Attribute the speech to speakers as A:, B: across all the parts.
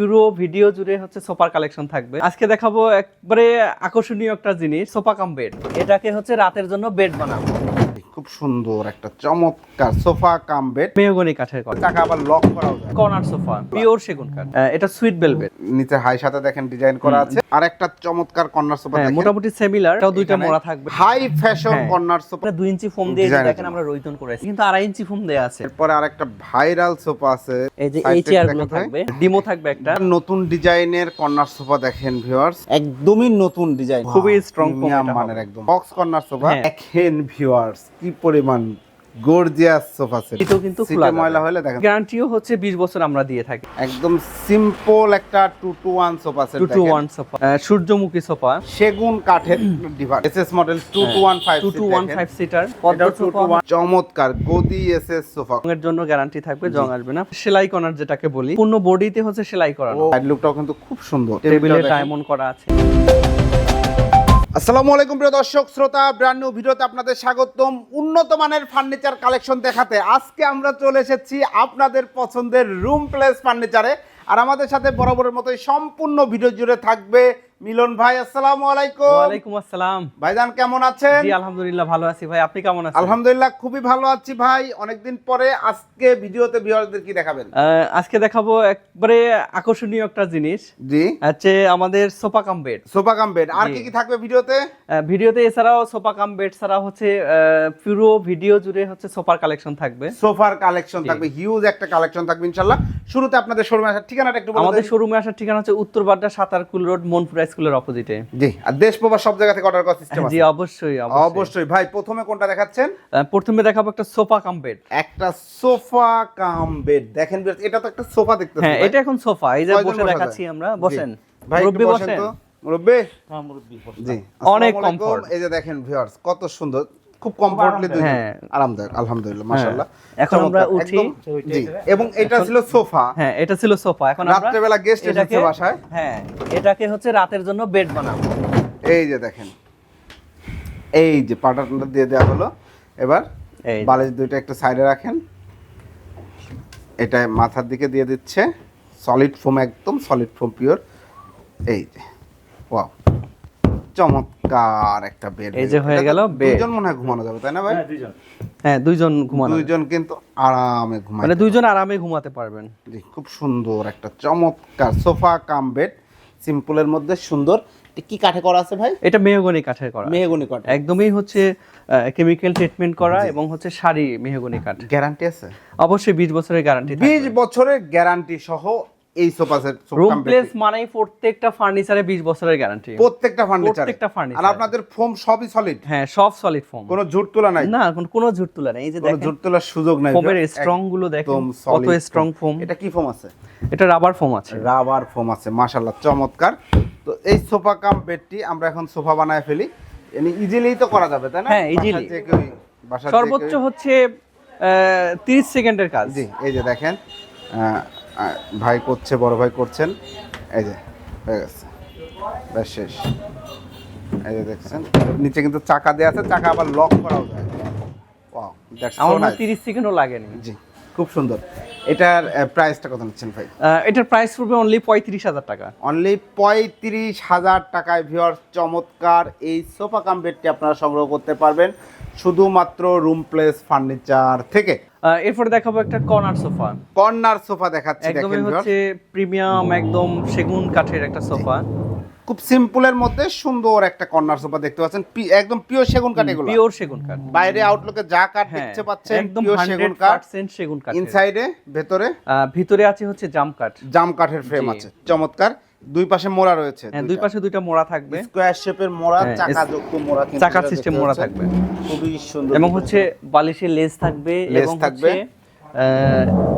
A: পুরো ভিডিও জুড়ে হচ্ছে সোফার কালেকশন থাকবে। আজকে দেখাবো একবারে আকর্ষণীয় একটা জিনিস, সোফা কাম বেড। এটাকে হচ্ছে রাতের জন্য বেড বানাবো।
B: খুব সুন্দর একটা চমৎকার সোফা কাম বেড।
A: মেহগনি কাঠের করা
B: টাকা আবার লক করাও যায়।
A: কর্নার সোফা পিওর সেগুন কাঠ। এটা সুইট বেলভেট
B: নিচে হাই সাথে দেখেন ডিজাইন করা আছে। আর একটা চমৎকার কর্নার সোফা
A: হ্যাঁ
B: দেখেন।
A: মোটামুটি সিমিলার এটাও দুইটা মোড়া থাকবে।
B: High fashion. Corner sofa.
A: এটা দুই ইঞ্চি ফোম দিয়ে দেখেন আমরা রইতন করেছি কিন্তু আড়াই ইঞ্চি ফোম দেয়া আছে।
B: এরপরে আরেকটা ভাইরাল সোফা আছে।
A: এই যে এই
B: থেকে চেয়ারগুলো
A: থাকবে। ডিমো থাকবে একটা।
B: নতুন ডিজাইনের কর্নার সোফা দেখেন ভিউয়ার্স একদমই নতুন ডিজাইন।
A: খুবই
B: প্রিমিয়াম মানের একদম। Box corner sofa.
A: হ্যাঁ।
B: দেখেন ভিউয়ার্স কি পরিমাণ গর্জিয়াস সোফা সেট
A: এটাও কিন্তু খোলা
B: ময়লা হলে দেখেন
A: গ্যারান্টিও হচ্ছে 20 বছর আমরা দিয়ে থাকি।
B: একদম সিম্পল একটা two two one sofa set
A: two two one sofa সূর্যমুখী সোফা
B: সেগুন কাঠের device SS model two two one five
A: two two one five seater
B: চমৎকার গদি এসএস সোফা
A: এর জন্য গ্যারান্টি থাকবে জং। আসবে না। সেলাই করার যেটাকে বলি পূর্ণ বডিতে হচ্ছে সেলাই করানো।
B: সাইড লুকটাও কিন্তু খুব সুন্দর।
A: টেবিলে ডায়মন্ড করা আছে।
B: আসসালামু আলাইকুম প্রিয় দর্শক, শ্রোতা ব্র্যান্ড নিউ ভিডিওতে আপনাদের স্বাগতম। উন্নত মানের ফার্নিচার কালেকশন দেখাতে আজকে আমরা চলে এসেছি আপনাদের পছন্দের রুম প্লেস ফার্নিচারে আর আমাদের সাথে বরাবরের মতোই সম্পূর্ণ ভিডিও জুড়ে থাকবে মিলন ভাই আসসালামু আলাইকুম।
A: ওয়ালাইকুম আসসালাম।
B: ভাইজান কেমন আছেন?
A: জি আলহামদুলিল্লাহ ভালো আছি ভাই। আপনি কেমন আছেন?
B: আলহামদুলিল্লাহ খুবই ভালো আছি ভাই। অনেকদিন পরে আজকে ভিডিওতে ভিউয়ারদের কি দেখাবেন?
A: আজকে দেখাবো একবারে আকর্ষণীয় একটা জিনিস।
B: জি।
A: হচ্ছে আমাদের sofa cum bed.
B: Sofa cum bed. আর কি কি থাকবে ভিডিওতে?
A: ভিডিওতে এছাড়াও সোফা কাম বেড ছাড়া হচ্ছে পুরো ভিডিও জুড়ে হচ্ছে সোফার কালেকশন থাকবে।
B: সোফার কালেকশন থাকবে হিউজ একটা কালেকশন থাকবে ইনশাআল্লাহ। শুরুতে আপনাদের শোরুমে আসার ঠিকানাটা একটু বলে
A: আমাদের। শোরুমে আসার ঠিকানা হচ্ছে উত্তর বাড্ডা সাতারকুল রোড মনপুরা স্কুলের অপোজিটে।
B: জি আর দেশ প্রবাস সব জায়গা থেকে অর্ডার করার সিস্টেম আছে।
A: জি অবশ্যই।
B: অবশ্যই। ভাই প্রথমে কোনটা দেখাচ্ছেন?
A: প্রথমে দেখাবো একটা সোফা কাম বেড।
B: একটা সোফা কাম বেড। দেখেন বেশ এটা তো একটা সোফা দেখতেছেন
A: হ্যাঁ এটা এখন সোফা। এই যে বসে দেখাচ্ছি আমরা। বসেন।
B: ভাই একটু
A: মুরব্বি
B: বসেন তো। মুরব্বি? জি
A: অনেক কমফর্ট
B: এই যে দেখেন ভিউয়ার্স কত সুন্দর। খুব কমফোর্টলি দুই
A: হ্যাঁ।
B: আরামদায়ক আলহামদুলিল্লাহ মাশাআল্লাহ।
A: এখন আমরা উঠি।
B: জি এবং এটা ছিল সোফা।
A: হ্যাঁ এটা ছিল সোফা। এখন আমরা
B: রাত্রেবেলা guest এসেছে
A: এটাকে-
B: বাসায়।
A: হ্যাঁ এটাকে হচ্ছে রাতের জন্য বেড বানাবো।
B: এই যে দেখেন। এই যে পাটাটা দিয়ে দেওয়া হলো। এবার
A: এই
B: বালিশ দুইটা একটা সাইডে রাখেন। এটা মাথার দিকে দিয়ে দিচ্ছে। সলিড ফোম একদম সলিড ফোম পিওর এই যে। চমৎকার একটা বেড
A: এই যে হয়ে গেল।
B: দুইজন মনে হয় ঘুমানো যাবে তাই না ভাই?
A: হ্যাঁ দুইজন। ঘুমানো
B: দুইজন কিন্তু আরামে ঘুমায়
A: মানে দুইজন আরামে ঘুমাতে পারবেন।
B: জি খুব সুন্দর একটা চমৎকার সোফা কাম বেড সিম্পলের মধ্যে সুন্দর। কি কাঠে করা আছে ভাই?
A: এটা মেহগনি কাঠের করা
B: মেহগনি কাঠ।
A: একদমই হচ্ছে কেমিক্যাল ট্রিটমেন্ট করা এবং হচ্ছে শাড়ি মেহগনি কাঠ।
B: গ্যারান্টি আছে?
A: অবশ্যই বিশ বছরের গ্যারান্টি
B: বিশ বছরের গ্যারান্টি সহ এই সোফা সেট
A: রুম প্লেস মানেই প্রত্যেকটা ফার্নিচারে বিশ বছরের গ্যারান্টি
B: প্রত্যেকটা ফার্নিচার
A: প্রত্যেকটা furniture।
B: আর আপনাদের ফোম সবই সলিড
A: হ্যাঁ সব সলিড ফোম
B: কোনো ঝুট তোলা নাই?
A: না কোনো- কোনো ঝুট তুলা নেই। এই যে দেখেন
B: ঝুট তোলার সুযোগ নাই
A: ফোমের স্ট্রংগুলো দেখেন কত স্ট্রং ফোম
B: এটা কি ফোম আছে?
A: এটা রাবার ফোম আছে।
B: রাবার ফোম আছে মাশাআল্লাহ চমৎকার। তো এই সোফা কাম বেডটি আমরা এখন সোফা বানায় ফেলি। এমনি ইজিলি তো করা যাবে তাই না?
A: হ্যাঁ,
B: যে
A: সর্বোচ্চ হচ্ছে তিরিশ সেকেন্ডের কাজ।
B: জি এই যে দেখেন ভাই করছে বড় ভাই করছেন। এই যে হয়ে গেছে। ব্যাস শেষ। এই যে দেখছেন নিচে কিন্তু চাকা দেওয়া আছে চাকা আবার লক করাও যায়।
A: আমার. তিরিশ সেকেন্ডও লাগেনি।
B: জি খুব সুন্দর। এটার প্রাইসটা কত নিচ্ছেন ভাই?
A: এটার প্রাইস পড়বে অনলি পঁয়ত্রিশ হাজার টাকা।
B: অনলি পঁয়ত্রিশ হাজার টাকায় ভিওর চমৎকার। এই সোফা কাম বেডটি আপনারা সংগ্রহ করতে পারবেন। শুধুমাত্র রুম প্লেস ফার্নিচার থেকে।
A: এরপরে দেখাবো একটা কর্নার সোফা
B: কর্নার সোফা দেখাচ্ছি দেখেন
A: একদমই হচ্ছে প্রিমিয়াম একদম সেগুন কাঠের একটা সোফা
B: খুব সিম্পলের মধ্যে সুন্দর একটা কর্নার সোফা দেখতে পাচ্ছেন। একদম পিওর সেগুন কাঠ এগুলো।
A: পিওর সেগুন কাঠ।
B: বাইরে আউটলুকে যা কাঠ
A: হ্যাঁ,
B: দেখতে পাচ্ছেন
A: একদম
B: পিওর সেগুন কাঠ।
A: সেগুন কাঠ
B: ইনসাইডে ভেতরে?
A: ভিতরে আছে হচ্ছে জাম কাঠ।
B: জাম কাঠের ফ্রেম আছে চমৎকার। দুই পাশে মোড়া রয়েছে
A: হ্যাঁ দুই পাশে দুইটা মোড়া থাকবে।
B: স্কোয়ার শেপের মোড়া
A: হ্যাঁ,
B: চাকা
A: এস-
B: যুক্ত মোড়া
A: চাকার সিস্টেম মোড়া থাকবে।
B: খুবই সুন্দর
A: এবং হচ্ছে বালিশের লেজ থাকবে এবং
B: থাকবে।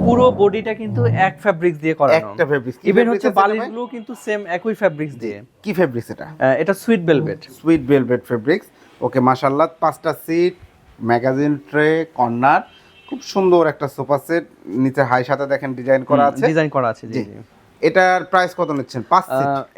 A: পুরো বডিটা কিন্তু এক ফ্যাব্রিক্স দিয়ে করানো।
B: একটা। কি
A: ইভেন হচ্ছে? বালিশগুলো কিন্তু সেম একই ফ্যাব্রিক্স দিয়ে।
B: কি ফেব্রিক্স এটা?
A: এটা sweet velvet
B: sweet velvet fabrics okay মাশাল্লাহ পাঁচটা সিট ম্যাগাজিন ট্রে কর্নার খুব সুন্দর একটা সোফা সেট নিচে হাই সাথে দেখেন ডিজাইন করা আছে।
A: ডিজাইন করা আছে। জি।
B: এটার প্রাইস কত নিচ্ছেন? পাঁচ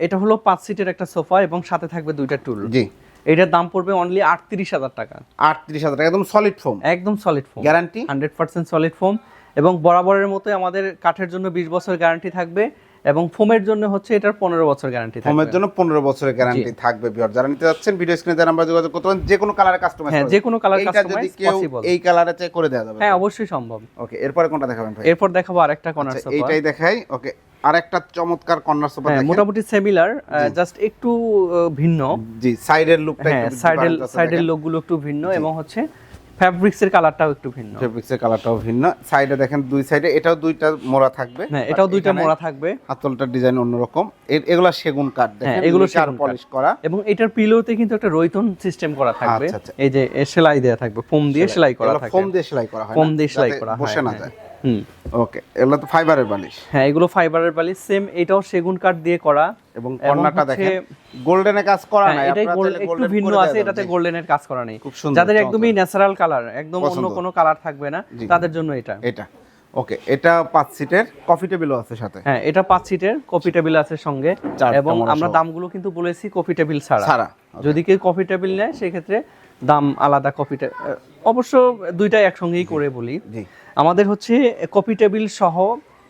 A: এটা হলো পাঁচ সিটের একটা সোফা এবং সাথে থাকবে দুইটা টুল।
B: জি।
A: এটার দাম পড়বে অনলি আটত্রিশ হাজার টাকা।
B: আটত্রিশ হাজার টাকা একদম সলিড ফোম
A: একদম solid foam
B: guarantee
A: hundred percent solid foam এবং বরাবরের মতো আমাদের কাঠের জন্য বিশ বছর গ্যারান্টি থাকবে এবং ফোমের জন্য হচ্ছে এটার পনেরো বছর গ্যারান্টি থাকবে।
B: হোমের জন্য পনেরো বছরের গ্যারান্টি থাকবে বিয়ার যারা নিতে যাচ্ছেন ভিডিও স্ক্রিনে দেওয়া নাম্বার যোগাযোগ করতে পারেন। যে কোনো কালারে কাস্টমাইজ
A: হ্যাঁ, যে কোনো
B: এটা যদি কেউ এই কালারে চাই করে দেওয়া যাবে।
A: হ্যাঁ অবশ্যই সম্ভব।
B: ওকে এরপরে কোনটা দেখাবেন ভাই?
A: এরপর দেখাবো আরেকটা কর্নার
B: আচ্ছা,
A: সোফা
B: এইটাই দেখাই। ওকে আরেকটা চমৎকার কর্নার সোফা
A: হ্যাঁ
B: দেখেন।
A: মোটামুটি সিমিলার জাস্ট একটু ভিন্ন।
B: জি সাইডের লুকটা
A: হ্যাঁ সাইডের সাইডের লোকগুলো একটু ভিন্ন এবং হচ্ছে ফ্যাব্রিক্সের কালারটাও একটু ভিন্ন।
B: ফেব্রিক্সের কালারটাও ভিন্ন। সাইডে দেখেন দুই সাইডে এটাও দুইটা মোড়া থাকবে।
A: হ্যাঁ এটাও দুইটা মোড়া থাকবে।
B: হাতলটার ডিজাইন অন্যরকম। এগুলা সেগুন কাঠ দেখেন
A: হ্যাঁ, এগুলো
B: আর
A: সেগুন কাঠ।
B: পলিশ করা।
A: এবং এটার পিলোতে কিন্তু একটা রৈতন সিস্টেম করা থাকবে।
B: আচ্ছা, আচ্ছা।
A: এই যে সেলাই দেয়া থাকবে ফোম দিয়ে সেলাই। করা
B: এগুলো
A: থাকে।
B: ফোম দিয়ে সেলাই করা হয়
A: ফোম দিয়ে সেলাই করা হয়
B: বসে না
A: হ্যাঁ।
B: যায়।
A: হুম।
B: ওকে এগুলো তো ফাইবারের বালিশ।
A: হ্যাঁ এগুলো ফাইবারের বালি সেম এটাও সেগুন কাঠ দিয়ে করা।
B: এবং কর্নারটা দেখেন গোল্ডেনে কাজ করা
A: হ্যাঁ,
B: নাই
A: এটাই একটু ভিন্ন আছে এটাতে গোল্ডেনের কাজ করা নেই।
B: খুব সুন্দর,
A: যাদের একদমই ন্যাচারাল কালার একদম অন্য কোনো কালার থাকবে না তাদের জন্য এটা।
B: এটা। ওকে এটা পাঁচ সিটের কফি টেবিলও আছে সাথে।
A: হ্যাঁ এটা পাঁচ সিটের কফি টেবিল আছে সঙ্গে। এবং আমরা। দামগুলো কিন্তু বলেছি কফি টেবিল ছাড়া।
B: ছাড়া
A: যদি কেউ কফি টেবিল নেয় সেক্ষেত্রে দাম আলাদা কপিটা অবশ্য দুইটাই একসঙ্গেই করে বলি। আমাদের হচ্ছে কপি টেবিল সহ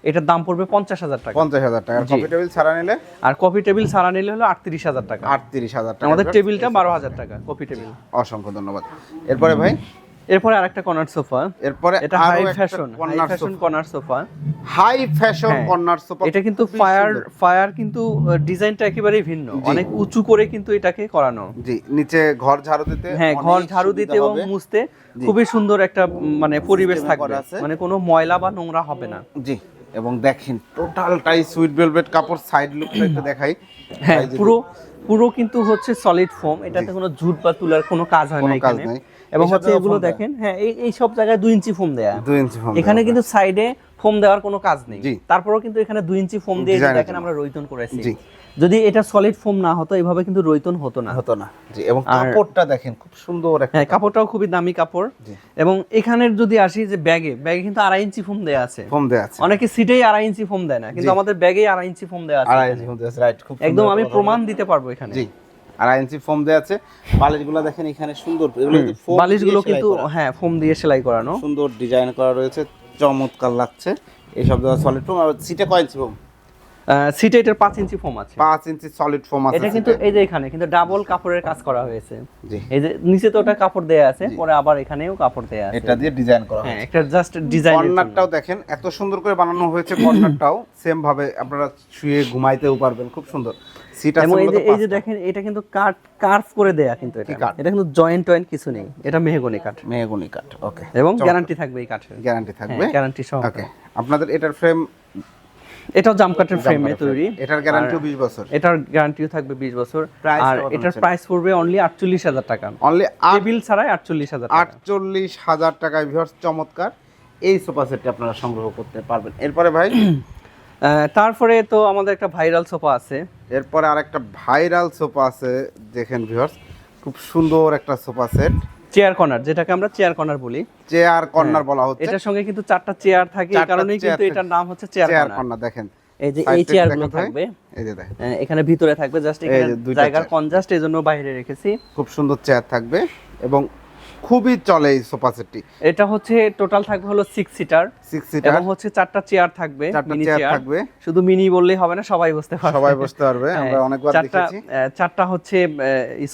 A: এটার দাম পড়বে পঞ্চাশ হাজার টাকা।
B: পঞ্চাশ হাজার টাকা।
A: কপি
B: কফি টেবিল ছাড়া নিলে?
A: আর কপি টেবিল ছাড়া নিলে হলো আটত্রিশ হাজার টাকা।
B: আটত্রিশ হাজার টাকা।
A: আমাদের টেবিলটা বারো হাজার টাকা কপি টেবিল।
B: অসংখ্য ধন্যবাদ। এরপরে ভাই?
A: এরপরে আরেকটা কর্নার সোফা।
B: এরপরে
A: এটা high fashion high
B: corner
A: fashion corner sofa.
B: High fashion. Corner sofa
A: এটা কিন্তু ফায়ার ফায়ার কিন্তু ডিজাইনটা একেবারে ভিন্ন। অনেক উঁচু করে কিন্তু এটাকে করানো।
B: জি নিচে ঘর ঝাড়ু দিতে
A: হ্যাঁ ঘর ঝাড়ু দিতে এবং মুছতে খুবই সুন্দর একটা মানে পরিবেশ থাকবে। মানে কোনো ময়লা বা নোংরা হবে না।
B: জি এবং দেখেন টোটালটাই সুইট ভেলভেট কাপড় সাইড লুকটা একটু দেখাই।
A: হ্যাঁ পুরো পুরো কিন্তু হচ্ছে সলিড ফোম এটাতে কোনো জুট বা তুলার কোনো কাজ হয় না এখানে। এবং হচ্ছে এগুলো দেখেন হ্যাঁ এই সব জায়গায় দুই ইঞ্চি ফোম দেয়া।
B: দুই ইঞ্চি ফোম
A: এখানে কিন্তু সাইডে ফোম দেওয়ার কোনো কাজ নেই। তারপরেও কিন্তু এখানে দুই ইঞ্চি ফোম দিয়ে দেখেন আমরা রৈতন করেছি।
B: জি।
A: যদি এটা সলিড ফোম না হতো এভাবে কিন্তু রৈতন হতো না।
B: হতো না। জি এবং কাপড়টা দেখেন খুব সুন্দর একটা
A: হ্যাঁ কাপড়টাও খুবই দামি কাপড়। এবং এখানের যদি আসি যে ব্যাগে ব্যাগে কিন্তু আড়াই ইঞ্চি ফোম দেয়া আছে।
B: ফোম দেয়া আছে।
A: অনেকে সিটেই আড়াই ইঞ্চি ফোম দেয় না কিন্তু আমাদের ব্যাগেই আড়াই ইঞ্চি ফোম দেওয়া আছে
B: আড়াই। ইঞ্চি ফোম দেয়া আছে। রাইট খুব
A: একদম আমি প্রমাণ দিতে পারব এখানে।
B: জি। আড়াই ইঞ্চি ফোম আছে। বালিশগুলো দেখেন এখানে সুন্দর।
A: বালিশগুলো কিন্তু হ্যাঁ ফোম দিয়ে সেলাই করানো।
B: সুন্দর ডিজাইন করা রয়েছে। চমৎকার লাগছে। এইসব দেওয়া সলিড ফোম আর সিটে কয় ইঞ্চি ফোম
A: সিটে এটার পাঁচ ইঞ্চি ফোম আছে।
B: পাঁচ ইঞ্চি সলিড ফোম আছে
A: এটা কিন্তু এই যে এখানে কিন্তু ডাবল কাপড়ের কাজ করা হয়েছে। এই যে নিচে তো ওটা কাপড় দেয়া আছে পরে আবার এখানেও কাপড় দেয়া আছে।
B: এটা দিয়ে ডিজাইন করা
A: হ্যাঁ একটা জাস্ট ডিজাইন
B: কর্নারটাও দেখেন এত সুন্দর করে বানানো হয়েছে কর্নারটাও। সেম ভাবে আপনারা শুয়ে ঘুমাইতেও পারবেন খুব সুন্দর।
A: এবং এই যে এই যে দেখেন এটা কিন্তু কাট কার্ভ করে দেয়া কিন্তু এটা। এটা কিন্তু জয়েন্ট টয়েন্ট কিছু নেই। এটা মেহগনি কাঠ।
B: মেহগনি কাঠ ওকে।
A: এবং গ্যারান্টি থাকবে এই কাঠের।
B: গ্যারান্টি থাকবে।
A: গ্যারান্টি সহ।
B: ওকে। আপনাদের এটার ফ্রেম
A: এটাও জাম কাঠের ফ্রেমে তৈরি।
B: এটার গ্যারান্টিও 20 বছর।
A: এটার গ্যারান্টিও থাকবে বিশ বছর।
B: Price
A: আর এটার প্রাইস পড়বে অনলি আটচল্লিশ হাজার টাকা।
B: অনলি
A: টেবিল ছাড়াই আটচল্লিশ হাজার টাকা।
B: আটচল্লিশ হাজার টাকায় ভিউয়ার্স চমৎকার। এই সোফা সেটটি আপনারা সংগ্রহ করতে পারবেন। এরপরে ভাই
A: তারপরে তো আমাদের একটা ভাইরাল সোফা আছে।
B: এরপরে আরেকটা ভাইরাল সোফা আছে দেখেন ভিউয়ার্স খুব সুন্দর একটা সোফা সেট।
A: চেয়ার কর্নার যেটাকে আমরা চেয়ার কর্নার বলি।
B: চেয়ার কর্নার বলা হচ্ছে।
A: এটার সঙ্গে কিন্তু চারটা চেয়ার থাকে এই কারণেই কিন্তু এটার নাম হচ্ছে চেয়ার কর্নার
B: দেখেন।
A: এই যে এই
B: থেকে চেয়ারগুলো
A: থাকবে।
B: এই যে দেখেন।
A: এখানে ভিতরে থাকবে জাস্ট এখানে জায়গার কনজাস্ট এই জন্য বাইরে রেখেছি।
B: খুব সুন্দর চেয়ার থাকবে। এবং খুবই চলে এই সোফা সেটটি।
A: এটা হচ্ছে টোটাল থাকবে হলো সিক্স সিটার
B: সিক্স সিটার
A: এবং হচ্ছে চারটা চেয়ার থাকবে
B: চারটা চেয়ার থাকবে।
A: শুধু মিনি বললেই হবে না সবাই বসতে পারবে।
B: সবাই বসতে পারবে
A: হ্যাঁ,
B: আমরা অনেকবার দেখেছি।
A: চারটা হচ্ছে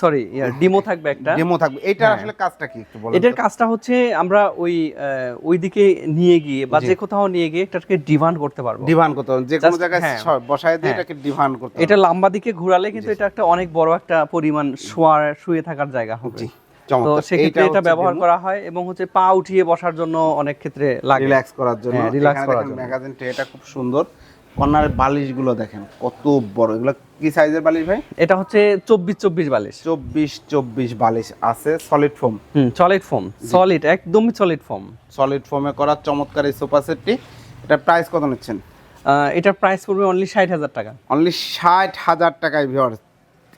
A: সরি ডিমো থাকবে একটা।
B: ডেমো থাকবে। এটা
A: হ্যাঁ।
B: আসলে কাজটা কি একটু বলেন
A: এটার কাজটা হচ্ছে আমরা ওই ওইদিকে নিয়ে গিয়ে বা যে কোথাও নিয়ে গিয়ে এটাকে ডিভান করতে পারব।
B: ডিভান করতে যে কোনো জায়গায়
A: হ্যাঁ।
B: বসায় দিয়ে। এটাকে ডিভান করতে
A: এটা লম্বা দিকে ঘোরালে কিন্তু এটা একটা অনেক বড় একটা পরিমাণ শোয়ার শুয়ে থাকার জায়গা হবে। তো সেক্ষেত্রে এটা ব্যবহার করা হয় এবং হচ্ছে পা উঠিয়ে বসার জন্য অনেক ক্ষেত্রে লাগে।
B: রিল্যাক্স করার জন্য। এখানে
A: করার জন্য।
B: ম্যাগাজিন ট্রেটা খুব সুন্দর। কর্নারের বালিশগুলো দেখেন কত বড়। এগুলো কি সাইজের বালিশ ভাই?
A: এটা হচ্ছে চব্বিশ চব্বিশ বালিশ।
B: চব্বিশ চব্বিশ বালিশ আছে solid foam
A: hmm solid foam solid একদমই সলিড ফোম
B: সলিড ফোমে করা চমৎকার এই সোফা সেটটি এটা প্রাইস কত নিচ্ছেন?
A: এটার প্রাইস পড়বে অনলি ষাট হাজার টাকা।
B: অনলি ষাট হাজার টাকায় ভিওর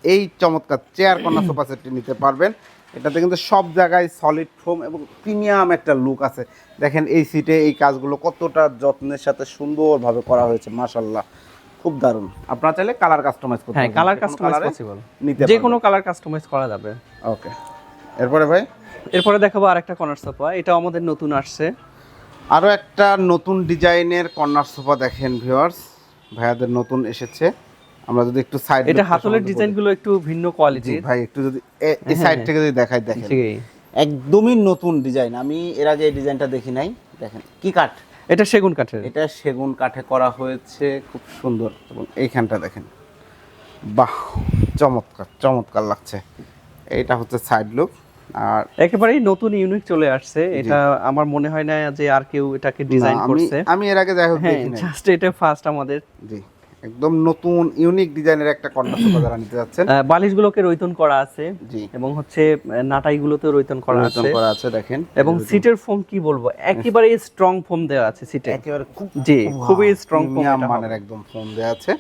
B: এই চমৎকার চেয়ার কর্নার সোফা সেটটি নিতে পারবেন। এটাতে কিন্তু সব জায়গায় সলিড ফোম এবং প্রিমিয়াম একটা লুক আছে। দেখেন এই সিটে এই কাজগুলো কতটা যত্নের সাথে সুন্দরভাবে করা হয়েছে মাশাল্লাহ খুব দারুণ। আপনারা চাইলে কালার কাস্টমাইজ করতে
A: হ্যাঁ কালার কাস্টমাইজ পসিবল
B: নিতে
A: যে কোনো কালার কাস্টমাইজ করা যাবে।
B: ওকে এরপরে ভাই?
A: এরপরে দেখাবো আরেকটা কর্নার সোফা এটাও আমাদের নতুন আসছে।
B: আরও একটা নতুন ডিজাইনের কর্নার সোফা দেখেন ভিউয়ার্স ভাইয়াদের নতুন এসেছে। আমরা যদি একটু সাইড
A: এটা হাতলের ডিজাইনগুলো একটু ভিন্ন
B: জি
A: কোয়ালিটির
B: ভাই একটু যদি এই সাইড থেকে যদি দেখাই দেখেন। একদমই নতুন ডিজাইন আমি এর আগে এই ডিজাইনটা দেখি নাই। দেখেন কি কাঠ?
A: এটা সেগুন কাঠের।
B: এটা সেগুন কাঠে করা হয়েছে খুব সুন্দর। এবং এইখানটা দেখেন। বাহ চমৎকার চমৎকার লাগছে। এটা হচ্ছে সাইড লুক আর
A: একেবারেই নতুন ইউনিক চলে আসছে। এটা আমার মনে হয় না যে আর কেউ এটাকে ডিজাইন করছে।
B: আমি এর আগে যাই হোক
A: হ্যাঁ জাস্ট এটা ফার্স্ট আমাদের।
B: জি। একদম নতুন ইউনিক ডিজাইনের একটা কর্নার সোফা যারা নিতে যাচ্ছেন।
A: বালিশগুলোকে রৈতন করা আছে
B: জি।
A: এবং হচ্ছে নাটাইগুলোতে রৈতন করা আছে।
B: করা আছে দেখেন।
A: এবং সিটের ফোম কি বলব? একেবারে স্ট্রং ফোম দেওয়া আছে সিটে।
B: একেবারে খুব
A: জি খুবই স্ট্রং ফোম
B: মানের একদম ফোম দেওয়া আছে।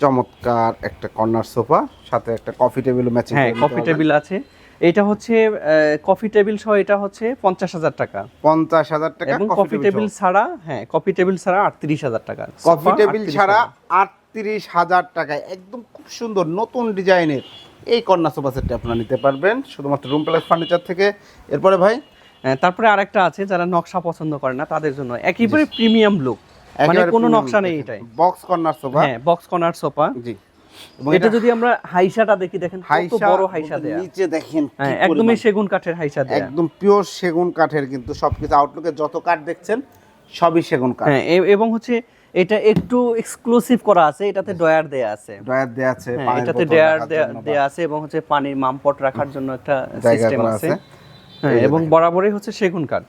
B: চমৎকার একটা কর্নার সোফা সাথে একটা কফি টেবিল ম্যাচিং
A: হ্যাঁ কফি টেবিল আছে। এটা হচ্ছে কফি টেবিল সহ এটা হচ্ছে পঞ্চাশ হাজার টাকা।
B: পঞ্চাশ হাজার টাকা
A: এবং কফি টেবিল ছাড়া হ্যাঁ কফি টেবিল ছাড়া আটত্রিশ হাজার টাকা।
B: কফি টেবিল ছাড়া আটত্রিশ হাজার টাকায় একদম খুব সুন্দর নতুন ডিজাইনের এই কর্নার সোফা সেটটা আপনারা নিতে পারবেন শুধুমাত্র রুম প্লাস ফার্নিচার থেকে। এরপরে ভাই?
A: তারপরে আরেকটা আছে যারা নকশা পছন্দ করে না তাদের জন্য একেবারে প্রিমিয়াম লুক মানে কোনো নকশা নেই এটাই।
B: Box corner sofa.
A: হ্যাঁ বক্স কর্নার সোফা।
B: জি। এবং
A: এটা যদি আমরা হাইসাটা দেখি দেখেন কত বড় হাইসা দেয়া।
B: নিচে দেখেন
A: হ্যাঁ। একদমই সেগুন কাঠের হাইসা দেয়া।
B: একদম পিওর সেগুন কাঠের কিন্তু সবকিছু। আউটলুকে যত কাঠ দেখছেন সবই সেগুন কাঠ।
A: হ্যাঁ এবং হচ্ছে এটা একটু এক্সক্লুসিভ করা আছে এটাতে ডয়ার দেয়া আছে।
B: ড্রয়ার দেয়া আছে
A: হ্যাঁ, এটাতে ডয়ার দেয়া আছে এবং হচ্ছে পানির মামপট রাখার জন্য একটা সিস্টেম আছে।
B: আছে।
A: হ্যাঁ এবং বরাবরই হচ্ছে সেগুন কাঠ।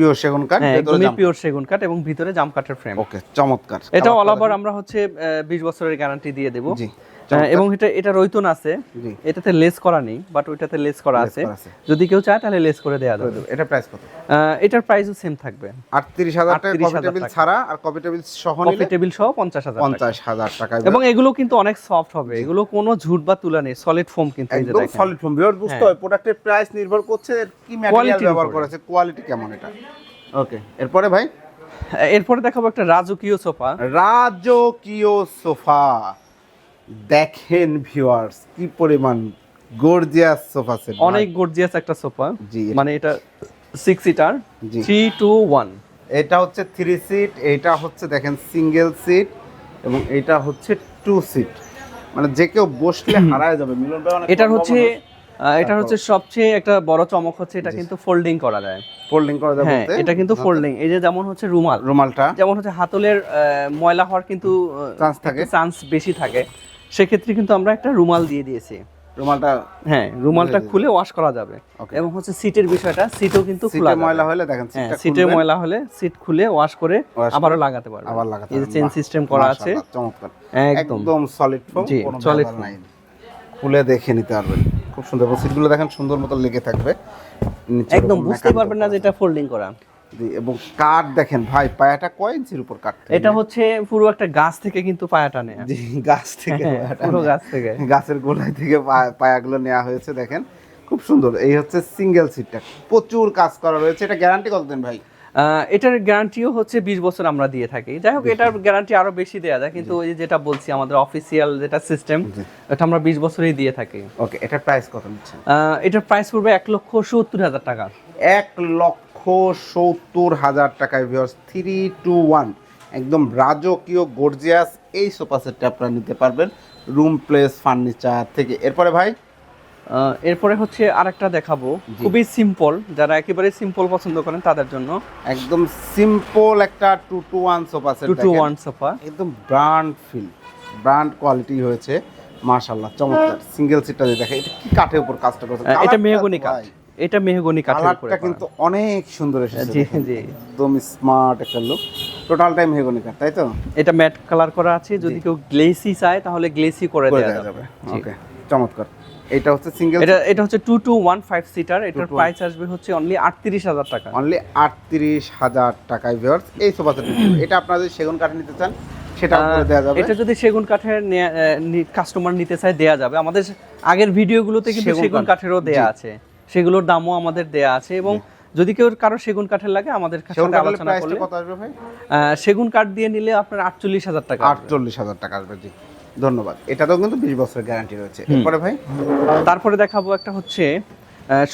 B: পিওর সেগুন কাঠ
A: হ্যাঁ একদমই পিওর সেগুন কাঠ এবং ভিতরে জাম কাঠের ফ্রেম
B: ওকে চমৎকার।
A: এটা অল ওভার আমরা হচ্ছে বিশ বছরের গ্যারান্টি দিয়ে দেবো।
B: জি।
A: এবং এটা এটা রৈতন আছে। এটাতে লেস করা নেই বাট ওইটাতে লেস করা আছে। যদি কেউ চায় তাহলে লেস করে দেওয়া যাবে।
B: এটা প্রাইস কত?
A: এটার প্রাইসও সেম থাকবে।
B: আটত্রিশ হাজার টাকা
A: 38,000
B: কফি টেবিল ছাড়া আর কফি টেবিল সহ
A: কফি টেবিল সহ পঞ্চাশ হাজার টাকা। এবং এগুলো কিন্তু অনেক সফট হবে। এগুলো কোনো ঝুট বা তুলা নেই। সলিড ফোম কিন্তু এই যে দেখেন।
B: সলিড ফোম ভিউয়ার বুঝতে
A: হ্যাঁ।
B: হয় প্রোডাক্টের প্রাইস নির্ভর করছে কি ম্যাটেরিয়াল ব্যবহার। করেছে। কোয়ালিটি কেমন এটা। ওকে এরপরে ভাই?
A: এরপরে দেখাবো একটা রাজকীয় সোফা
B: রাজকীয় সোফা দেখেন ভিউয়ার্স কি পরিমাণ গর্জিয়াস সোফা সেট
A: অনেক গর্জিয়াস একটা সোফা
B: জি।
A: মানে এটা six seater. Three two one
B: এটা হচ্ছে থ্রি সিট এটা হচ্ছে দেখেন সিঙ্গেল সিট এবং এটা হচ্ছে টু সিট মানে যে কেউ বসলে হারায় যাবে। মিলন ভাই
A: এটার হচ্ছে এটার হচ্ছে সবচেয়ে একটা বড় চমক হচ্ছে এটা কিন্তু ফোল্ডিং করা যায়।
B: ফোল্ডিং করা যায়
A: হ্যাঁ এটা কিন্তু ফোল্ডিং এই যে যেমন হচ্ছে রুমাল
B: রুমালটা।
A: যেমন হচ্ছে হাতলের ময়লা হওয়ার কিন্তু
B: চান্স থাকে।
A: চান্স বেশি থাকে। সেক্ষেত্রে কিন্তু আমরা একটা রুমাল দিয়ে দিয়েছি।
B: রুমালটা
A: হ্যাঁ রুমালটা খুলে ওয়াশ করা যাবে। এবং হচ্ছে সিটের বিষয়টা সিটও কিন্তু খোলা
B: ময়লা হলে দেখেন
A: হ্যাঁ
B: সিটটা
A: সিটে ময়লা হলে সিট খুলে ওয়াশ করে আবারও লাগাতে পারবে
B: আবার লাগাতে
A: এই চেন সিস্টেম করা আছে।
B: চমৎকার।
A: একদম।
B: একদম সলিড ফোম কোনো
A: solid
B: নাই। খুলে দেখে নিতে পারবেন। খুব সুন্দর। সিটগুলো দেখেন সুন্দর মতো লেগে থাকবে।
A: একদম
B: mechanism
A: পারবেন না যে এটা ফোল্ডিং করা।
B: এবং কাঠ দেখেন ভাই পায়াটা কয় ইঞ্চির উপর কাঠ
A: এটা হচ্ছে পুরো একটা গাছ থেকে কিন্তু পায়াটা নেয়া।
B: জি গাছ থেকে
A: হ্যাঁ, পুরো গাছ থেকে।
B: গাছের গোড়ায় থেকে পায়াগুলো নেওয়া হয়েছে দেখেন। খুব সুন্দর। এই হচ্ছে সিঙ্গেল সিটটা প্রচুর কাজ করা রয়েছে। এটা গ্যারান্টি কতদিন ভাই?
A: এটার গ্যারান্টিও হচ্ছে বিশ বছর আমরা দিয়ে থাকি। যাই হোক এটার গ্যারান্টি আরও বেশি দেওয়া যায়। কিন্তু ওই যেটা বলছি আমাদের অফিসিয়াল যেটা সিস্টেম এটা আমরা বিশ বছরই দিয়ে থাকি।
B: ওকে এটার প্রাইস কত
A: এটার প্রাইস পড়বে এক লক্ষ সত্তর হাজার টাকা।
B: এক লক্ষ সত্তর হাজার টাকায় ভিউয়ার্স থ্রি টু ওয়ান একদম রাজকীয় গর্জিয়াস এই সোফা সেটটা আপনারা নিতে পারবেন রুম প্লেস ফার্নিচার থেকে। এরপরে ভাই?
A: এরপরে হচ্ছে আরেকটা দেখাবো। খুবই সিম্পল যারা একেবারে সিম্পল পছন্দ করেন তাদের জন্য।
B: একদম সিম্পল একটা two two one sofa set
A: two two one sofa
B: একদম ব্র্যান্ড ফিল ব্র্যান্ড কোয়ালিটি হয়েছে। মাশাল্লাহ চমৎকার। সিঙ্গেল সিটটা দেখে এটা কি কাঠের উপর কাজটা করছে?
A: এটা মেহগনি কাঠ। এটা মেহগনি কাঠের উপরে
B: কিন্তু অনেক সুন্দর এসেছে
A: জি জি।
B: একদম স্মার্ট একটা লুক টোটাল টাইম মেহগনি কাঠ তাই তো?
A: এটা ম্যাট কালার করা আছে যদি কেউ গ্লেসি চায় তাহলে গ্লেসি করে দেওয়া যাবে।
B: ওকে চমৎকার। এটা হচ্ছে সিঙ্গেল
A: এটা এটা হচ্ছে two two one five seater এটার প্রাইস আসবে হচ্ছে অনলি আটত্রিশ হাজার টাকা।
B: অনলি আটত্রিশ হাজার টাকায় ভিউয়ার্স এই সোফা সেট এটা আপনারা যদি সেগুন কাঠ নিতে চান সেটা করে দেওয়া যাবে।
A: এটা যদি সেগুন কাঠের কাস্টমার নিতে চায় দেয়া যাবে। আমাদের আগের ভিডিওগুলোতে কিন্তু
B: সেগুন
A: কাঠেরও দেয়া আছে। সেগুলোর দামও আমাদের দেয়া আছে এবং যদি কেউ কারও সেগুন কাঠের লাগে আমাদের
B: সেগুন
A: সাথে আলোচনা করলে।
B: কত আসবে ভাই?
A: সেগুন কাঠ দিয়ে নিলে আপনার আটচল্লিশ হাজার টাকা
B: আটচল্লিশ হাজার টাকা আসবে জি। ধন্যবাদ। এটাতেও কিন্তু বিশ বছরের গ্যারান্টি রয়েছে। এরপরে ভাই?
A: তারপরে দেখাবো একটা হচ্ছে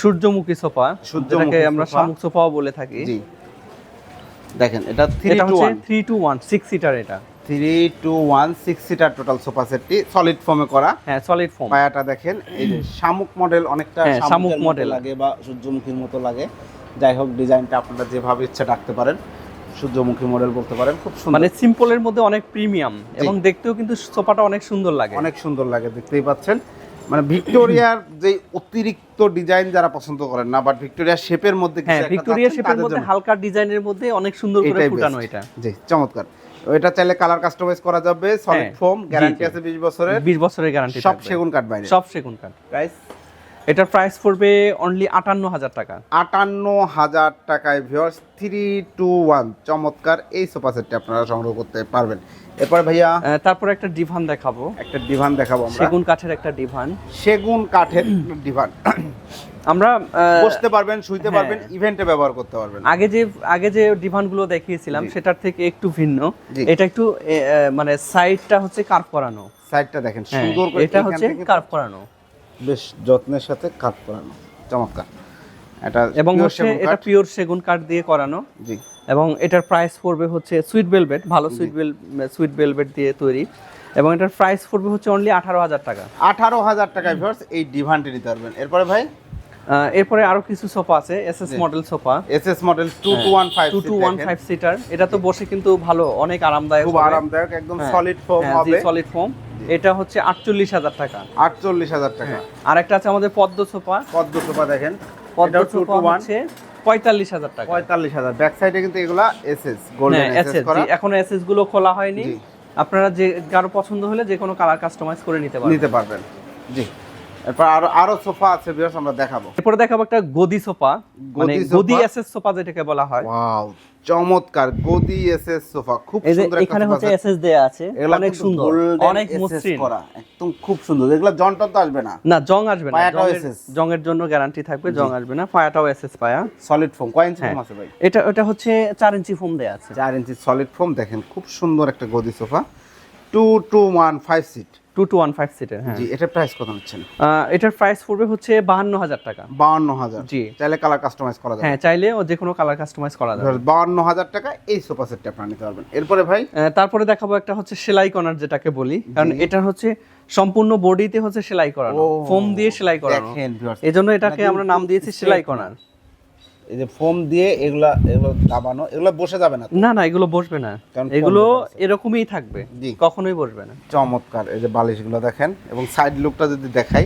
A: সূর্যমুখী সোফা।
B: সূর্যমুখী
A: আমরা শামুক সোফাও বলে থাকি।
B: জি। দেখেন এটা থ্রি
A: এটা
B: টু
A: হচ্ছে
B: one
A: three two one six seater এটা।
B: Three two one six seater total sofa সেটটি সলিড করা।
A: হ্যাঁ সলিড
B: পায়াটা দেখেন এই যে শামুক মডেল অনেকটা
A: হ্যাঁ, শামুক model।
B: লাগে বা সূর্যমুখীর মতো লাগে। যাই হোক ডিজাইনটা আপনারা যেভাবে ইচ্ছা রাখতে পারেন সূর্যমুখী মডেল বলতে পারেন খুব সুন্দর।
A: মানে সিম্পলের মধ্যে অনেক প্রিমিয়াম এবং দেখতেও কিন্তু সোফাটা অনেক সুন্দর লাগে।
B: অনেক সুন্দর লাগে দেখতেই পাচ্ছেন। মানে ভিক্টোরিয়ার যে অতিরিক্ত ডিজাইন যারা পছন্দ করেন না বাট ভিক্টোরিয়া শেপের মধ্যে
A: হ্যাঁ ভিক্টোরিয়া শেপের মধ্যে হালকা ডিজাইনের মধ্যে অনেক সুন্দর করে ফুটানো এটা।
B: জি চমৎকার। এটা চাইলে কালার কাস্টমাইজ করা যাবে সলিড ফোম গ্যারান্টি আছে 20 বছরের।
A: 20 বছরের গ্যারান্টি
B: সব সেগুন কাঠ বাইরে।
A: সব সেগুন কাঠ।
B: প্রাইস
A: এটার প্রাইস পড়বে অনলি আটান্ন হাজার টাকা।
B: আটান্ন হাজার টাকায় ভিউয়ার্স থ্রি টু ওয়ান চমৎকার এই সোফা সেটটি আপনারা সংগ্রহ করতে পারবেন। এরপর ভাইয়া
A: তারপরে একটা ডিভান দেখাবো।
B: একটা ডিভান দেখাবো আমরা।
A: সেগুন কাঠের একটা ডিভান
B: সেগুন কাঠের ডিভান
A: আমরা
B: বসতে পারবেন শুইতে
A: হ্যাঁ।
B: পারবেন ইভেন্টে ব্যবহার করতে পারবেন।
A: আগে যে আগে যে ডিভানগুলো দেখিয়েছিলাম সেটার থেকে একটু ভিন্ন। এটা একটু মানে সাইডটা হচ্ছে কার্ভ করানো।
B: সাইডটা দেখেন
A: হ্যাঁ,
B: সুন্দর করে
A: এটা হচ্ছে কার্ভ করানো।
B: বেশ যত্নের সাথে কাট করানো। চমৎকার। এটা
A: এবং হচ্ছে এটা পিওর সেগুন কাঠ দিয়ে করানো।
B: জি।
A: এবং এটার প্রাইস পড়বে হচ্ছে সুইট ভেলভেট ভালো সুইট বেল সুইট ভেলভেট দিয়ে তৈরি। এবং এটার প্রাইস পড়বে হচ্ছে অনলি আঠারো হাজার টাকা।
B: আঠারো হাজার টাকায় ভিউয়ার্স এই ডিভানটি নিতে পারবেন। এরপরে ভাই?
A: এরপরে আরও কিছু সোফা আছে S S model sofa.
B: S S model two two one five
A: two two one five seater এটা তো বসে কিন্তু ভালো অনেক আরামদায়ক
B: খুব আরামদায়ক একদম
A: হ্যাঁ।
B: সলিড ফোম হবে।
A: সলিড ফোম এটা হচ্ছে আটচল্লিশ হাজার টাকা।
B: আটচল্লিশ হাজার টাকা।
A: আর একটা আছে আমাদের পদ্ম সোফা।
B: পদ্ম সোফা দেখেন।
A: পদ্ম সোফা হচ্ছে পঁয়তাল্লিশ হাজার টাকা।
B: পঁয়তাল্লিশ হাজার। ব্যাক সাইডে কিন্তু এগুলা এস এস গোল্ডেন
A: হ্যাঁ
B: এস
A: জি, এখনও এসএসগুলো খোলা হয়নি। আপনারা যে কারও পছন্দ হলে যে কোনো কালার কাস্টমাইজ করে নিতে পারেন
B: নিতে পারবেন। জি। এরপর আরও আরও সোফা আছে বিয়ার্স আমরা দেখাবো।
A: এরপরে দেখাবো একটা গদি সোফা মানে
B: গদি?
A: এসএস সোফা যেটাকে বলা হয়।
B: ওয়াও চমৎকার গদি এস এস সোফা খুব সুন্দর একটা
A: এখানে হচ্ছে এসএস দেয়া আছে অনেক সুন্দর অনেক মসৃণ।
B: করা একদম খুব সুন্দর। এগুলা জন্টন তো আসবে না।
A: না জং আসবে না।
B: পায়াটাও
A: জংয়ের-
B: SS
A: জংয়ের জন্য গ্যারান্টি থাকবে জং। আসবে না। পায়াটাও এসএস পায়া।
B: সলিড ফোম কয় ইঞ্চি
A: হ্যাঁ।
B: ফোম আছে ভাই?
A: এটা এটা হচ্ছে চার ইঞ্চি ফোম দেয়া আছে।
B: চার ইঞ্চি সলিড ফোম দেখেন খুব সুন্দর একটা গদি sofa. Two two one five seat
A: two two one five সিটের হ্যাঁ।
B: জি এটার প্রাইস কত নিচ্ছেন?
A: এটার প্রাইস পড়বে হচ্ছে বাহান্ন হাজার টাকা।
B: বাউন্ন হাজার
A: জি।
B: চাইলে কালার কাস্টমাইজ করা যাবে।
A: হ্যাঁ চাইলে ও যে কোনো কালার কাস্টমাইজ করা যাবে।
B: বাউন্ন হাজার টাকা এই সোফা সেটটা আপনারা নিতে পারবেন। এরপরে ভাই?
A: তারপরে দেখাবো একটা হচ্ছে সেলাই কর্নার যেটাকে বলি। কারণ এটা হচ্ছে সম্পূর্ণ বডিতে হচ্ছে সেলাই করানো। ফোম দিয়ে সেলাই করানো। জন্য এটাকে আমরা নাম দিয়েছি সেলাই। কর্নার
B: এই যে ফোম দিয়ে এগুলা এগুলো দাবানো এগুলো বসে যাবে না
A: না না এগুলো বসবে না। এগুলো। এরকমই থাকবে
B: জি।
A: কখনোই বসবে না।
B: চমৎকার এই যে বালিশগুলো দেখেন এবং সাইড লুকটা যদি দেখাই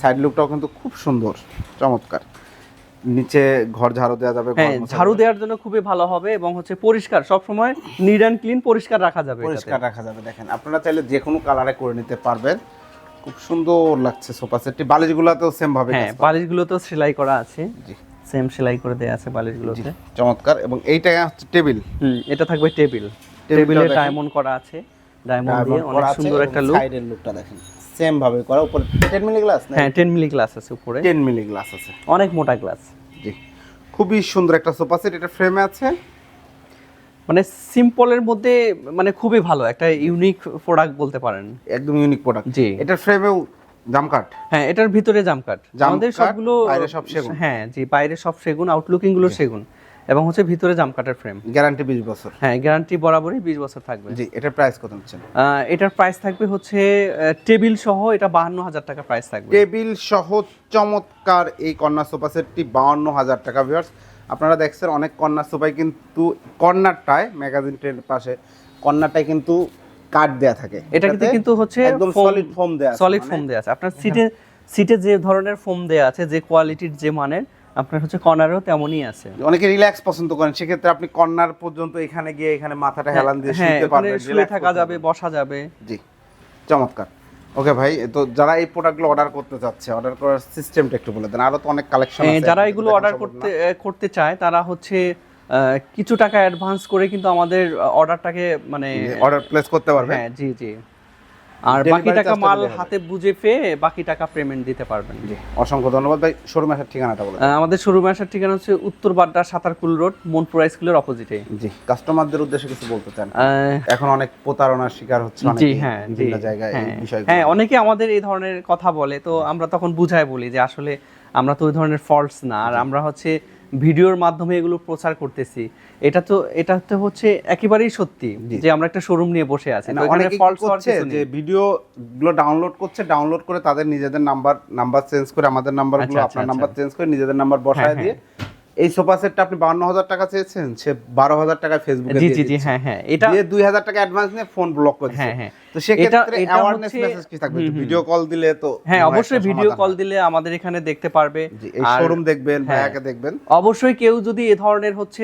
B: সাইড লুকটাও কিন্তু খুব সুন্দর চমৎকার। নিচে ঘর ঝাড়ু দেওয়া যাবে
A: হ্যাঁ ঝাড়ু দেওয়ার জন্য খুবই ভালো হবে এবং হচ্ছে পরিষ্কার সব সময় নিট অ্যান্ড ক্লিন পরিষ্কার রাখা যাবে
B: পরিষ্কার রাখা যাবে দেখেন। আপনারা চাইলে যে কোনো কালারে করে নিতে পারবেন। খুব সুন্দর লাগছে সোফা সেটটি। বালিশগুলোতেও সেম ভাবে
A: হ্যাঁ
B: কাজ
A: বালিশগুলো তো সেলাই করা আছে।
B: জি।
A: সেম সেলাই করে দেয়া আছে বালিশগুলোতে।
B: চমৎকার। এবং এইটা হচ্ছে টেবিল।
A: হুম এটা থাকবে টেবিল। টেবিলে ডায়মন্ড করা আছে। ডায়মন্ড দিয়ে অনেক সুন্দর একটা লুক
B: সাইডের লুকটা দেখেন। সেম ভাবে করা। উপরে 10 মিলি গ্লাস না?
A: হ্যাঁ টেন মিলি গ্লাস আছে উপরে।
B: 10 মিলি গ্লাস আছে।
A: অনেক মোটা গ্লাস
B: জি খুবই সুন্দর একটা সোফা সেট এটা ফ্রেমে আছে।
A: মানে সিম্পলের মধ্যে মানে খুবই ভালো। একটা ইউনিক প্রোডাক্ট বলতে পারেন।
B: একদম ইউনিক প্রোডাক্ট
A: জি।
B: এটা ফ্রেমেও জামকাট
A: হ্যাঁ এটার ভিতরে জামকাট আমাদের সবগুলো
B: বাইরে সব সেগুন।
A: হ্যাঁ জি বাইরে সব সেগুন আউটলুকিংগুলো সেগুন এবং হচ্ছে ভিতরে জামকাটের ফ্রেম
B: গ্যারান্টি 20 বছর।
A: হ্যাঁ গ্যারান্টি বরাবরই বিশ বছর থাকবে।
B: জি এটার প্রাইস কত নিচ্ছেন?
A: এটার প্রাইস থাকবে হচ্ছে টেবিল সহ এটা বাহান্ন হাজার টাকা প্রাইস থাকবে।
B: টেবিল সহ চমৎকার এই কর্নার সোফা সেটটি বাউন্ন হাজার টাকা ভিউয়ার্স আপনারা দেখছেন অনেক কর্নার সোফায় কিন্তু কর্নারটায় ম্যাগাজিন ট্রেনের পাশে কর্নারটায় কিন্তু কাঠ দেয়া থাকে। এটাতে
A: কিন্তু হচ্ছে
B: একদম সলিড ফোম দেয়া আছে,
A: সলিড
B: মানে।
A: ফোম দেয়া আছে। আপনার সিটে সিটে যে ধরনের ফোম দেয়া আছে যে কোয়ালিটির যে মানের আপনার হচ্ছে কর্নারেও তেমনই আছে।
B: অনেকে রিল্যাক্স পছন্দ করেন। সেক্ষেত্রে আপনি কর্নার পর্যন্ত এখানে গিয়ে এখানে মাথাটা হেলান দিয়ে
A: হ্যাঁ
B: শুতে পারবেন
A: শুয়ে থাকা যাবে বসা যাবে।
B: জি চমৎকার। ওকে ভাই তো যারা এই প্রোডাক্টগুলো অর্ডার করতে চাচ্ছে অর্ডার করার সিস্টেমটা একটু বলে দেন। আরও তো অনেক কালেকশন
A: হ্যাঁ,
B: আছে
A: যারা এগুলো অর্ডার করতে করতে চায় তারা হচ্ছে কিছু টাকা অ্যাডভান্স করে কিন্তু আমাদের অর্ডারটাকে মানে
B: অর্ডার প্লেস করতে পারবে?
A: হ্যাঁ জি জি। আর বাকি টাকা মাল হাতে বুঝে পেয়ে বাকি টাকা পেমেন্ট দিতে পারবেন।
B: জি অসংখ্য ধন্যবাদ ভাই। শোরুম আসার ঠিকানাটা বলে। দেন।
A: আহ, আমাদের শোরুমে আসার ঠিকানা হচ্ছে উত্তর বাড্ডা সাতারকুল রোড মনপুরা স্কুলের অপোজিটে
B: জি কাস্টমারদের উদ্দেশ্যে কিছু বলতে চান? এখন অনেক প্রতারণার শিকার হচ্ছে
A: জি হ্যাঁ জি
B: বিভিন্ন জায়গায় এই
A: হ্যাঁ।
B: বিষয়গুলো।
A: হ্যাঁ অনেকে আমাদের এই ধরনের কথা বলে তো আমরা তখন বুঝায় বলি যে আসলে আমরা তো ওই ধরনের ফল্টস না আর আমরা হচ্ছে ভিডিওর মাধ্যমে এগুলো প্রচার করতেছি। এটা তো এটা তো হচ্ছে একেবারেই সত্যি যে আমরা একটা শোরুম নিয়ে বসে আছি।
B: অনেকে
A: false
B: করছে যে ভিডিও গুলো ডাউনলোড করছে ডাউনলোড করে তাদের নিজেদের নাম্বার নাম্বার চেঞ্জ করে আমাদের নাম্বার
A: আচ্ছা,
B: আপনার
A: আচ্ছা,
B: নাম্বার চেঞ্জ করে নিজেদের নাম্বার বসায়
A: হ্যাঁ,
B: দিয়ে এই সোফা সেটটা আপনি বান্ন হাজার টাকা চেয়েছেন সে বারো হাজার টাকা ফেসবুকে
A: জি জি জি হ্যাঁ হ্যাঁ এটা
B: দিয়ে দুই হাজার টাকা অ্যাডভান্স নিয়ে ফোন ব্লক করে
A: হ্যাঁ, হ্যাঁ।
B: তো সেক্ষেত্রে অ্যাওয়ারনেস মেসেজ কি থাকবে। ভিডিও কল দিলে তো
A: হ্যাঁ অবশ্যই ভিডিও কল দিলে আমাদের এখানে দেখতে পারবে।
B: এই শোরুম দেখবেন
A: হ্যাঁ।
B: ভাইয়াকে দেখবেন।
A: অবশ্যই কেউ যদি এ ধরনের হচ্ছে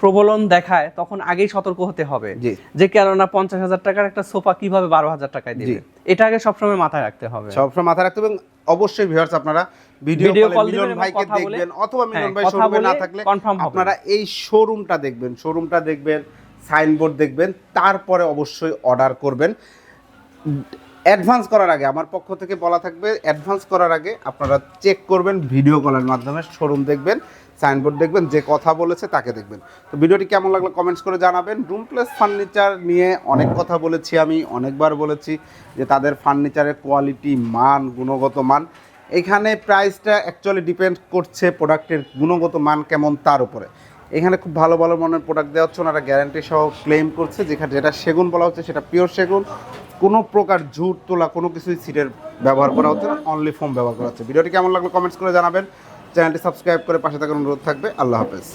A: প্রবলন দেখায় তখন আগেই সতর্ক হতে হবে। যে কেননা পঞ্চাশ হাজার টাকার একটা সোফা কীভাবে বারো হাজার টাকায় দিবে? এটা আগে সবসময় মাথায় রাখতে হবে।
B: সবসময় মাথায় রাখতে হবে অবশ্যই ভিউয়ার্স আপনারা ভিডিও কলে মিলন ভাইকে দেখবেন অথবা মিলন
A: হ্যাঁ,
B: ভাই শোরুমে না থাকলে আপনারা এই শোরুমটা দেখবেন শোরুমটা দেখবেন সাইনবোর্ড দেখবেন তারপরে অবশ্যই অর্ডার করবেন। অ্যাডভান্স করার আগে আমার পক্ষ থেকে বলা থাকবে অ্যাডভান্স করার আগে আপনারা চেক করবেন ভিডিও কলের মাধ্যমে শোরুম দেখবেন সাইনবোর্ড দেখবেন যে কথা বলেছে তাকে দেখবেন। তো ভিডিওটি কেমন লাগল কমেন্টস করে জানাবেন। রুম প্লেস ফার্নিচার নিয়ে অনেক কথা বলেছি আমি অনেকবার বলেছি যে তাদের ফার্নিচারের কোয়ালিটি মান গুণগত মান এখানে প্রাইসটা অ্যাকচুয়ালি ডিপেন্ড করছে প্রোডাক্টের গুণগত মান কেমন তার উপরে। এখানে খুব ভালো ভালো মনের প্রোডাক্ট দেওয়া হচ্ছে, ওনারা গ্যারান্টি সহ ক্লেম করছে, যেখানে যেটা সেগুন বলা হচ্ছে সেটা পিওর সেগুন। কোনো প্রকার ঝুট তোলা, কোনো কিছুই সিটের ব্যবহার করা হচ্ছে না অনলি ফোম ব্যবহার করা হচ্ছে। ভিডিওটি কেমন লাগল কমেন্টস করে জানাবেন। চ্যানেলটি সাবস্ক্রাইব করে পাশে থাকার অনুরোধ থাকবে। আল্লাহ হাফেজ।